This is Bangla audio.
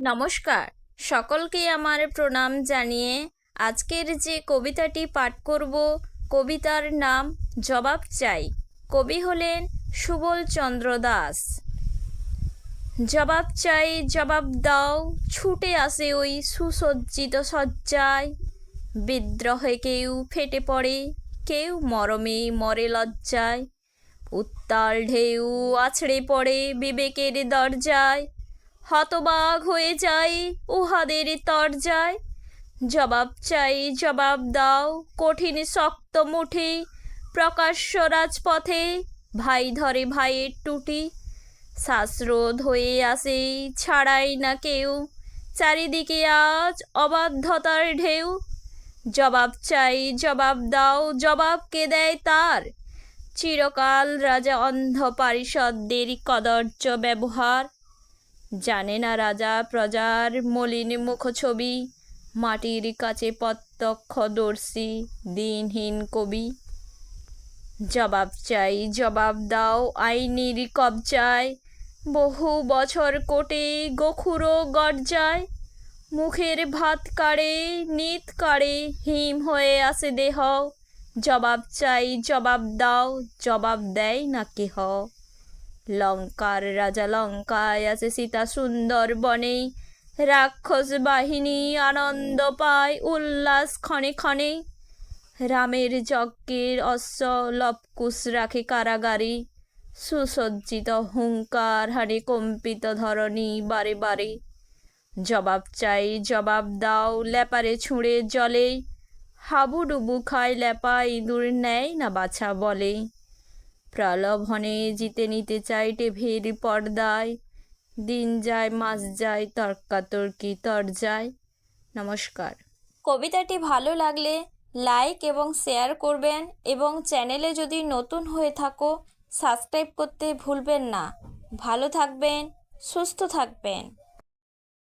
নমস্কার। সকলকে আমার প্রণাম জানিয়ে আজকের যে কবিতাটি পাঠ করব, কবিতার নাম জবাব চাই। কবি হলেন সুবল চন্দ্র দাস। জবাব চাই, জবাব দাও, ছুটে আসে ওই সুসজ্জিত সজ্জায় বিদ্রোহে কেউ ফেটে পড়ে, কেউ মরমে মরে লজ্জায়। উত্তাল ঢেউ আছড়ে পড়ে বিবেকের দরজায়। হতবাগ হয়ে যায় উহাদের তরজায়। জবাব চাই, জবাব দাও, কঠিন শক্ত মুঠি, প্রকাশ্য রাজপথে, ভাই ধরে ভাইয়ের টুটি। শ্বাসরোধ হয়ে আসে, ছাড়াই না কেউ। চারিদিকে আজ অবাধ্যতার ঢেউ। জবাব চাই, জবাব দাও, জবাব কে দেয় তার? চিরকাল রাজা অন্ধ পারিষদদের কদর্য ব্যবহার। জানে না রাজা প্রজার মলিন মুখছবি। মাটির কাছে প্রত্যক্ষ দর্শী, দিনহীন কবি। জবাব চাই, জবাব দাও আইনির কবজায়। বহু বছর কোটে গখুরো গর্জায়। মুখের ভাত কাড়ে, নিত কাড়ে, হিম হয়ে আসে দেহ। জবাব চাই, জবাব দাও, জবাব দেয় না কেহ। লঙ্কার রাজা লঙ্কায় আছে সীতা সুন্দর বনে। রাক্ষস বাহিনী আনন্দ পায় উল্লাস ক্ষণে ক্ষণে। রামের যজ্ঞের অশ্ব লবকুশ রাখে কারাগারে। সুসজ্জিত হুঙ্কার হারে কম্পিত ধরণী বারে বারে। জবাব চাই, জবাব দাও ল্যাপারে ছুঁড়ে জলে। হাবুডুবু খায় ল্যাপা ইঁদুর নেয় না বাছা বলে। প্রলোভনে জিতে নিতে চাই টেভির পর্দায়। দিন যায়, মাস যায়, তর্কাতর্কি তর যায়। নমস্কার। কবিতাটি ভালো লাগলে লাইক এবং শেয়ার করবেন এবং চ্যানেলে যদি নতুন হয়ে থাকো, সাবস্ক্রাইব করতে ভুলবেন না। ভালো থাকবেন, সুস্থ থাকবেন।